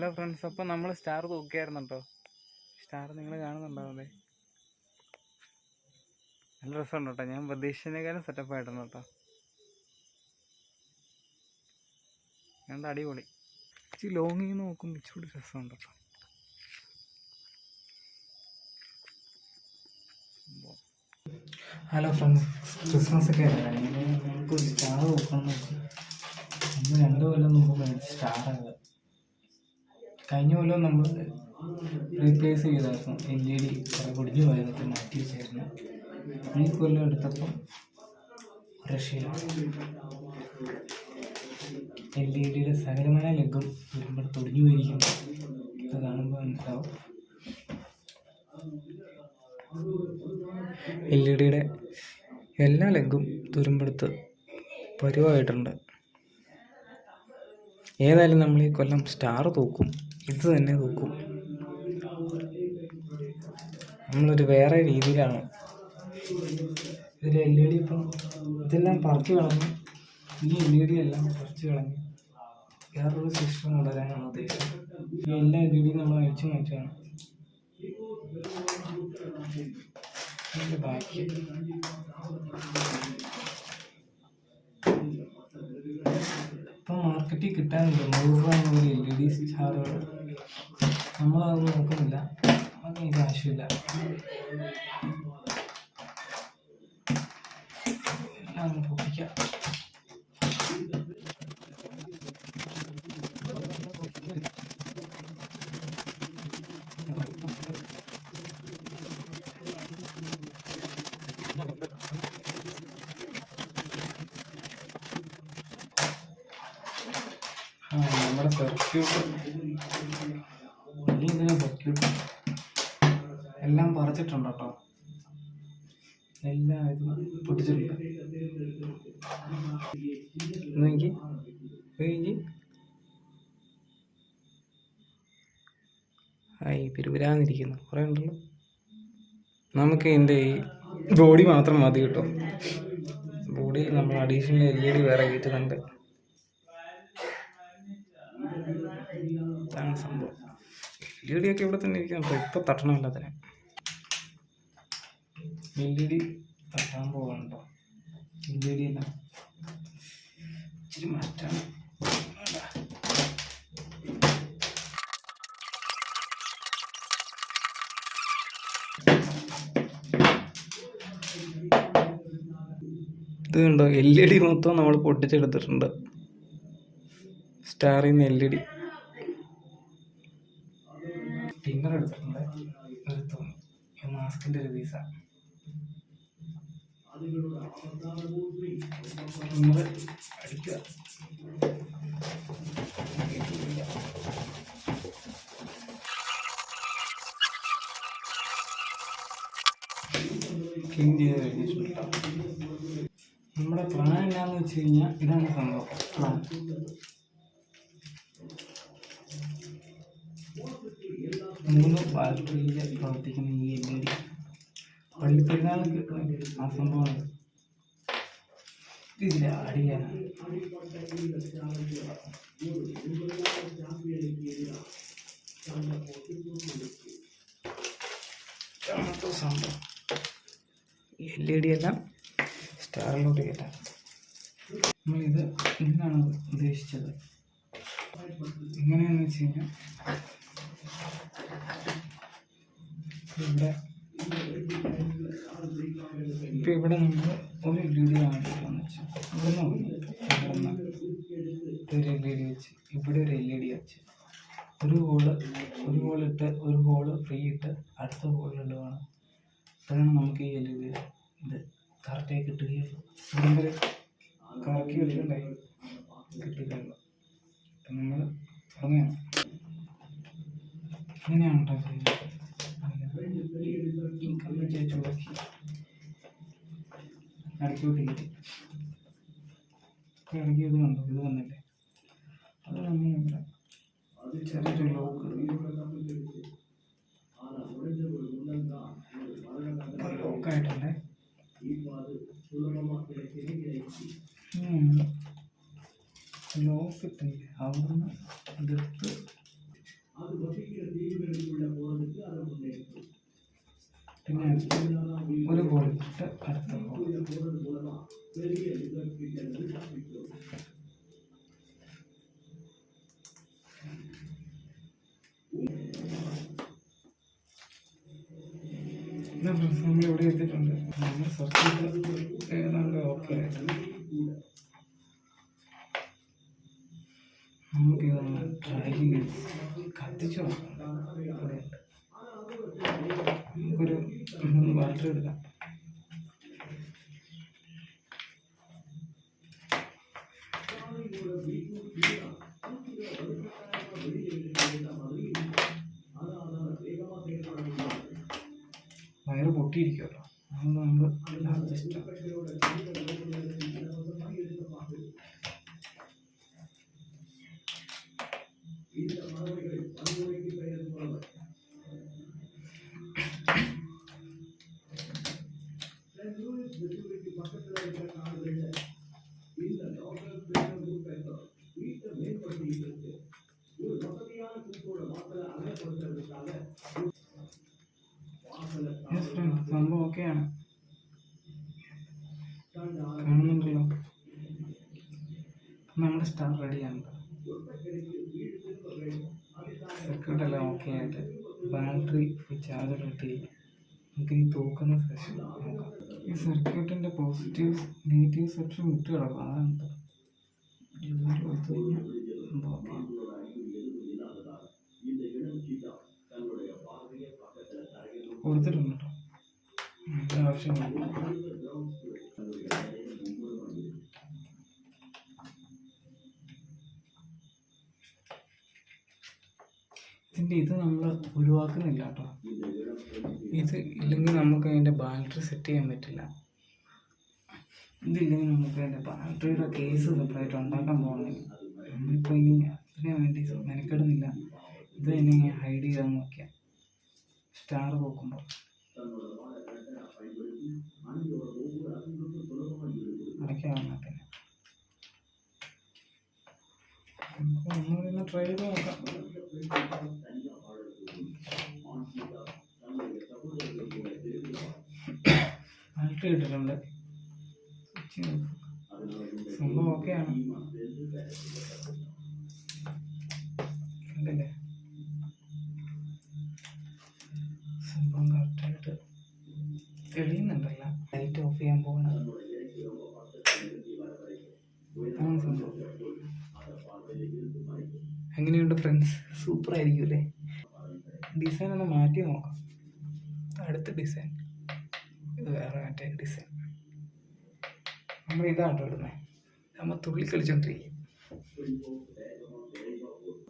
Hello friends അപ്പോൾ നമ്മൾ star തൂക്കിയായിരുന്നു കേട്ടോ സ്റ്റാർ നിങ്ങൾ കാണുന്നുണ്ടാവുന്നേ. നല്ല രസമുണ്ട് കേട്ടോ ഞാൻ പ്രതീക്ഷിച്ചതിനേക്കാളും സെറ്റപ്പ് ആയിട്ടുണ്ട് കേട്ടോ. കണ്ട? അടിപൊളി. ഇച്ചിരി ലോങ്ങിൽ നിന്ന് നോക്കുമ്പോൾ ഇച്ചിരി രസമുണ്ട് കേട്ടോ ഹലോ ഫ്രണ്ട്സ് ക്രിസ്മസ് ഒക്കെ അല്ലേ? നമുക്ക് ഒരു സ്റ്റാർ നോക്കണം എന്ന് വെച്ചാൽ അന്ന് രണ്ട് കൊല്ലം മുമ്പ് മേടിച്ച സ്റ്റാറാണ് കഴിഞ്ഞ കൊല്ലം നമ്മൾ റീപ്ലേസ് ചെയ്തായിരുന്നു. എൽ ഇ ഡി പൊടിഞ്ഞു പോയതൊക്കെ മാറ്റി വെച്ചായിരുന്നു. ഈ കൊല്ലം എടുത്തപ്പോൾ റഷ്യ എൽ ഇ ഡിയുടെ സകലമായ ലെഗും വരുമ്പോൾ തൊടിഞ്ഞു പോയിരിക്കുന്നു. ഇത് കാണുമ്പോൾ മനസ്സിലാവും. എൽ ഇ ഡിയുടെ എല്ലാ ലഗും തുരുമ്പെടുത്ത് പരുവായിട്ടുണ്ട്. ഏതായാലും നമ്മൾ ഈ കൊല്ലം സ്റ്റാർ തൂക്കും. ഇത് തന്നെ തൂക്കും നമ്മളൊരു വേറെ രീതിയിലാണ്. ഇതിൽ എൽ ഇ ഡി ഇപ്പം ഇതെല്ലാം പറിച്ചു കളഞ്ഞു ഈ എൽ ഇ ഡി എല്ലാം പറിച്ചു കളഞ്ഞു വേറൊരു സിസ്റ്റം കൊണ്ടുവരാനാണ് ഉദ്ദേശം ഈ എല്ലാ എൽ ഇ ഡിയും നമ്മൾ അഴിച്ചു മാറ്റുകയാണ് ഇപ്പം മാർക്കറ്റിൽ കിട്ടാനുണ്ട് നൂറ് രൂപ എൽ ഇ ഡി സ്റ്റാറുകൾ നമ്മളത് നോക്കുന്നില്ല. നമുക്ക് ഇതിന് ആവശ്യമില്ല. എല്ലാം ഒന്ന് പൊട്ടിക്കാം ആ നമ്മുടെ സർക്യൂട്ട് എല്ലാം ഇതും പൊട്ടിച്ചിട്ടുണ്ട്. നോക്കി നോക്കി ആയി പെരുപുരാന്നിരിക്കുന്നു കുറേ ഉണ്ടല്ലോ. നമുക്ക് ഇതിന്റെ ഈ ബോഡി മാത്രം മതി കേട്ടോ. ബോഡി നമ്മൾ അഡീഷണൽ എൽ ഇ ഡി വേറെ കയറ്റുന്നുണ്ട്. അതാണ് സംഭവം. എൽ ഇ ഡി ഒക്കെ ഇവിടെ തന്നെ ഇരിക്കുന്നു. ഇപ്പോൾ തട്ടണമല്ല അതിനെ. എൽ ഇ ഡി തട്ടാൻ പോകണ്ടോ എല്ലാം ഇച്ചിരി മാറ്റാണ് ഇത് കണ്ടോ എൽ ഇ ഡി മൊത്തം നമ്മൾ പൊട്ടിച്ചെടുത്തിട്ടുണ്ട്. സ്റ്റാറിൽ നിന്ന് എൽ ഇ ഡി. ടിന്നർ എടുത്തിട്ടുണ്ട്. ഒരു മാസ്കിന്റെ ഒരു അടിക്കുക. ക്ലീൻ ചെയ്ത് നമ്മുടെ പ്ലാൻ എന്നാന്ന് വെച്ച് കഴിഞ്ഞാൽ ഇതാണ് സംഭവം. പ്ലാൻ മൂന്ന് ബാറ്ററിയിൽ പ്രവർത്തിക്കുന്ന ഈ എൽ ഇ ഡി പള്ളിപ്പെരുന്നാൾ ആ സംഭവമാണ് അടിയാനാണ് ഇതാണ് സംഭവം എൽ ഇ ഡി എല്ലാം സ്റ്റാറിലോട്ട് കയറ്റാം നമ്മളിത് ഇന്നാണ് ഉദ്ദേശിച്ചത് എങ്ങനെയാണെന്ന് വെച്ച് കഴിഞ്ഞാൽ ഇവിടെ ഇപ്പം ഇവിടെ നമ്മൾ ഒരു എൽ ഇ ഡി കാണിക്കുകയെന്ന് വെച്ചാൽ ഇവിടെ നിന്ന് നിന്ന് ഒരു എൽ ഇ ഡി വെച്ച്. ഇവിടെ ഒരു എൽ ഇ ഡി വെച്ച്. ഒരു ഹോൾ ഒരു ഹോൾ ഇട്ട് ഒരു ഹോൾ ഫ്രീ ഇട്ട് അടുത്ത ഹോളിലിട്ട് വേണം. അപ്പോഴാണ് നമുക്ക് ഈ എൽ ഇ ഡി ഇത് കറക്റ്റായി കിട്ടുകയുള്ളൂ ഭയങ്കര കറക്കി വെച്ചിട്ടുണ്ടായി കിട്ടുകയുള്ളൂ അപ്പം നമ്മൾ തുടങ്ങുകയാണ്. ഇങ്ങനെയാണ് കേട്ടോ ഈ ചേച്ചി കയറ്റി ഇപ്പം ഇടയ്ക്ക് ഇത് കണ്ടു? ഇത് വന്നില്ലേ? അത് നമ്മൾ ഇവിടെ ചെറിയൊരു ലോക്ക് ലോക്കായിട്ടുണ്ടേ. ലോക്ക് ഇട്ടില്ലേ. അവിടുന്ന് എടുത്ത് പിന്നെ ഒരു ബോൾ ഇട്ട് അടുത്ത ബോൾ നമ്മൾ ഇവിടെ എത്തിയിട്ടുണ്ട്? നമ്മൾ സർക്യൂട്ട് ഏതാണ്ട് ഓക്കെ ആയിട്ടുണ്ട് നമുക്ക് ഇതൊന്ന് ട്രൈ ചെയ്ത് കത്തിച്ചു നോക്കാം ഇവിടെയുണ്ട് നമുക്കൊരു മൂന്ന് ബാറ്ററി ഓക്കെയാണ് കാണുന്നുണ്ടല്ലോ. നമ്മുടെ സ്റ്റാർ റെഡിയാണ് സർക്യൂട്ട് എല്ലാം ഓക്കെ ആയിട്ട്. ബാറ്ററി ചാർജ് കിട്ടി. നമുക്ക് ഈ തൂക്കുന്ന സെഷൻ നോക്കാം. ഈ സർക്യൂട്ടിന്റെ പോസിറ്റീവ് നെഗറ്റീവ് സെക്ഷൻ വിട്ട് കിടക്കും. അതാണ് കൊടുത്തു കഴിഞ്ഞാൽ ഓക്കെ കൊടുത്തിട്ടുണ്ട് ആവശ്യമില്ല ഇതിന്റെ ഇത് നമ്മൾ ഒഴിവാക്കുന്നില്ല കേട്ടോ. ഇത് ഇല്ലെങ്കിൽ നമുക്ക് അതിന്റെ ബാറ്ററി സെറ്റ് ചെയ്യാൻ പറ്റില്ല. ഇതില്ലെങ്കിൽ നമുക്ക് അതിന്റെ ബാറ്ററിയുടെ കേസ് സെപ്പറേറ്റ് ഉണ്ടാക്കാൻ പോകണമെങ്കിൽ നമ്മളിപ്പോൾ ഇനി അതിന് വേണ്ടി മെനക്കെടുന്നില്ല. ഇത് തന്നെ ഹൈഡ് ചെയ്യാൻ നോക്കിയാൽ സ്റ്റാർ നോക്കുമ്പോൾ അടയ്ക്കാവുന്ന പിന്നെ നമുക്ക് ഒന്നുകൂടി ട്രൈ നോക്കാം. ചെയ്ത് നോക്കാം. സംഭവം ഓക്കെയാണ് കണ്ടില്ലേ? ഡിസൈൻ ഒന്ന് മാറ്റി നോക്കാം. അടുത്ത ഡിസൈൻ ഇത് വേറെ മറ്റേ ഡിസൈൻ നമ്മൾ ഇതാട്ടോ ഇടുന്നത് നമ്മൾ തുള്ളി കളിച്ചോണ്ടിരിക്കും.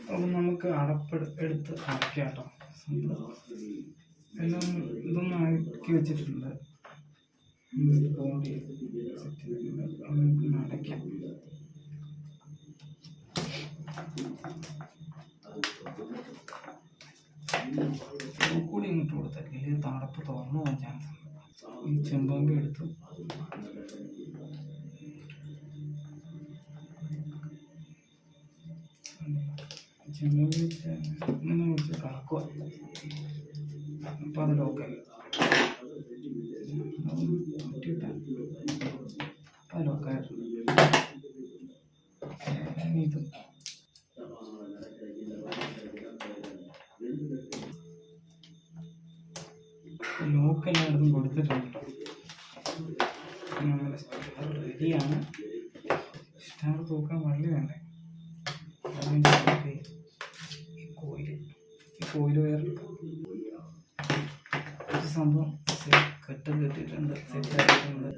അപ്പം നമുക്ക് അടപ്പ് എടുത്ത് അടയ്ക്കാം കേട്ടോ. സംഭവം എല്ലാം ഇതൊന്നും ആക്കി വെച്ചിട്ടുണ്ട്. അടയ്ക്കാം. തടപ്പ് തുറന്നു പോകാൻ ചാൻസ് ഉണ്ട് ഈ ചെമ്പങ്കി എടുത്തു. ചെമ്പങ്കി വെച്ച് ഇങ്ങനെ വെച്ച് കറക്കുക. അപ്പോൾ അത് ലോക്കായി അത് ലോക്കായിട്ടുണ്ട് ഇത് കൊടുത്തിട്ടുണ്ട് നമ്മുടെ സ്റ്റാർ റെഡിയാണ്. സ്റ്റാർ തൂക്കാൻ വള്ളി വേണ്ടേ കോയിൽ ഈ വേറെ ഒരു സംഭവം കെട്ട് കെട്ടിയിട്ടുണ്ട് സെറ്റ് ആയിട്ടുണ്ട്.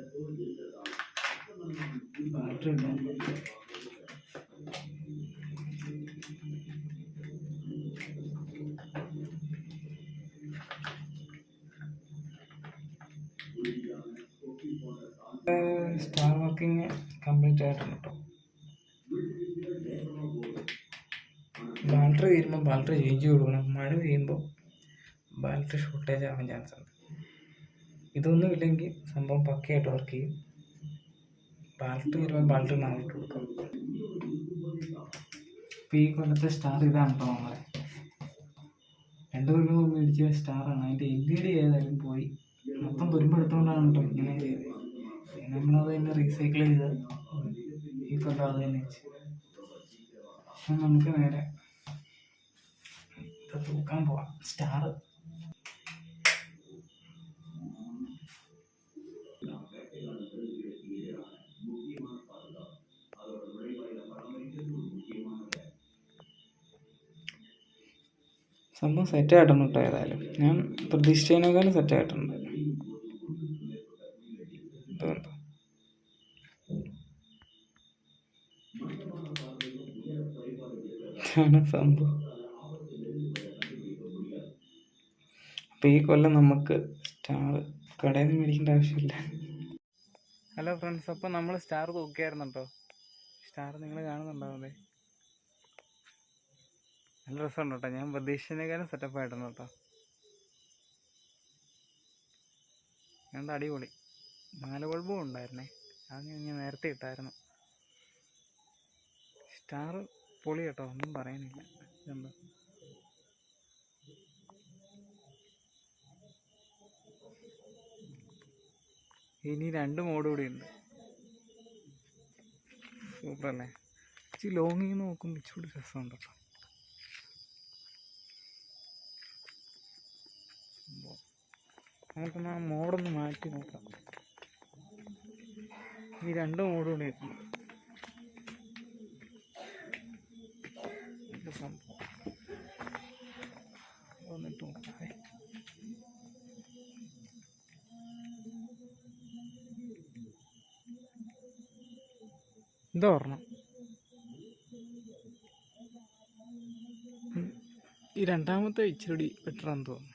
ബാറ്ററി ഇട്ടുണ്ട് ബാറ്ററി തീരുമ്പോൾ ബാറ്ററി ചേഞ്ച് കൊടുക്കണം. മഴ പെയ്യുമ്പോൾ ബാറ്ററി ഷോർട്ടേജ് ആവാൻ ചാൻസ് ഉണ്ട്. ഇതൊന്നും ഇല്ലെങ്കിൽ സംഭവം പക്കയായിട്ട് വർക്ക് ചെയ്യും. ബാറ്ററി വരുമ്പോൾ ബാറ്ററി മാറിയിട്ട് കൊടുക്കും. ഇപ്പോൾ ഈ കൊല്ലത്തെ സ്റ്റാർ ഇതാണ് കേട്ടോ നമ്മളെ. രണ്ട് കൊല്ലം മുമ്പ് മേടിച്ച സ്റ്റാറാണ് അതിന്റെ എൽ ഇ ഡി ഏതായാലും പോയി. മൊത്തം തുരുമ്പെടുത്തുകൊണ്ടാണ് കേട്ടോ ഇങ്ങനെ ചെയ്തത്. നമ്മളത് തന്നെ റീസൈക്കിൾ ചെയ്ത് ഈ കൊല്ലം അത് തന്നെ വെച്ച്. നമുക്ക് നേരെ തൂക്കാൻ പോവാം. സ്റ്റാർ സംഭവം സെറ്റ് ആയിട്ടുണ്ട് കേട്ടോ ഏതായാലും. ഞാൻ പ്രതീക്ഷിച്ചതിനേക്കാളും സെറ്റ് ആയിട്ടുണ്ട്. സംഭവം. അപ്പം ഈ കൊല്ലം നമുക്ക് സ്റ്റാർ കടയിൽ നിന്ന് മേടിക്കേണ്ട ആവശ്യമില്ല. ഹലോ ഫ്രണ്ട്സ് അപ്പോൾ നമ്മൾ സ്റ്റാർ തൂക്കിയായിരുന്നു കേട്ടോ സ്റ്റാർ നിങ്ങൾ കാണുന്നുണ്ടാവുന്നേ. നല്ല രസമുണ്ട് കേട്ടോ. ഞാൻ പ്രതീക്ഷിച്ചതിനേക്കാളും സെറ്റപ്പ് ആയിട്ടുണ്ട് കേട്ടോ. എന്താ അടിപൊളി. നാല് ബൾബും ഉണ്ടായിരുന്നേ. അത് ഞാൻ നേരത്തെ ഇട്ടായിരുന്നു. സ്റ്റാർ പൊളി കേട്ടോ. ഒന്നും പറയാനില്ല. ഇതുണ്ടോ ഇനി രണ്ട് മോഡ് കൂടി ഉണ്ട്. സൂപ്പർ അല്ലേ? ഇച്ചിരി ലോങ്ങിൽ നിന്ന് നോക്കുമ്പോൾ ഇച്ചിരി രസമുണ്ട് കേട്ടോ. നമുക്കൊന്ന് ആ മോഡൊന്ന് മാറ്റി നോക്കാം. ഈ രണ്ട് മോഡ് കൂടി ഇത് സംഭവം ഇതാ ഈ രണ്ടാമത്തെ ഇച്ചിരി ബെറ്റർ എന്ന് തോന്നുന്നു.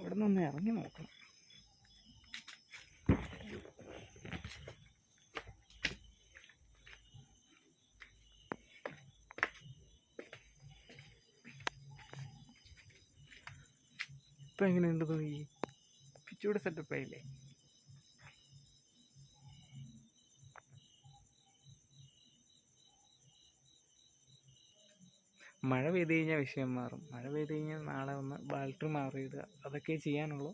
ഇവിടെ നിന്ന് ഇറങ്ങി നോക്കണം. ഇപ്പം എങ്ങനെയുണ്ട് തോന്നി? സെറ്റപ്പ് മഴ പെയ്ത് കഴിഞ്ഞാൽ വിഷയം മാറും. മഴ പെയ്ത് കഴിഞ്ഞാൽ നാളെ ഒന്ന് ബാൽട്ടറി ഇടുക. അതൊക്കെ ചെയ്യാനുള്ളൂ.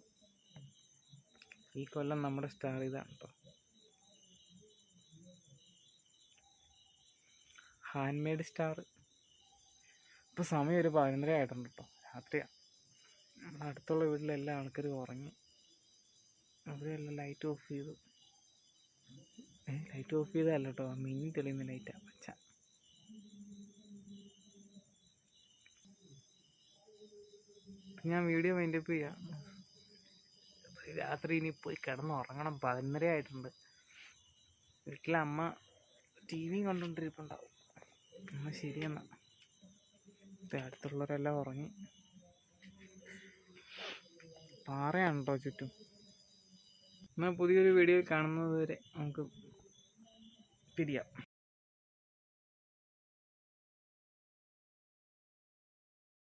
ഈ കൊല്ലം നമ്മുടെ സ്റ്റാർ ഇതാണ് കേട്ടോ ഹാൻഡ് മെയ്ഡ് സ്റ്റാർ ഇപ്പോൾ സമയം ഒരു പതിനൊന്നര ആയിട്ടുണ്ട് കേട്ടോ രാത്രിയാണ് നമ്മുടെ അടുത്തുള്ള വീട്ടിലെ എല്ലാ ആൾക്കാരും ഉറങ്ങി. അവരെല്ലാം ലൈറ്റ് ഓഫ് ചെയ്തു. ലൈറ്റ് ഓഫ് ചെയ്തതല്ല കേട്ടോ മിന്നി തെളിയുന്ന ലൈറ്റാണ് ഞാൻ വീഡിയോ മൈൻഡപ്പ് ചെയ്യാം. രാത്രി ഇനി പോയി കിടന്നുറങ്ങണം. പതിനൊന്നര ആയിട്ടുണ്ട്. വീട്ടിലെ അമ്മ ടി വിയും കണ്ടുകൊണ്ടിരിപ്പുണ്ടാവും എന്നാൽ ശരിയെന്നാ. അടുത്തുള്ളവരെല്ലാം ഉറങ്ങി. പാറയാണ് ചുറ്റും? എന്നാൽ പുതിയൊരു വീഡിയോ കാണുന്നത് വരെ നമുക്ക് പിരിയാം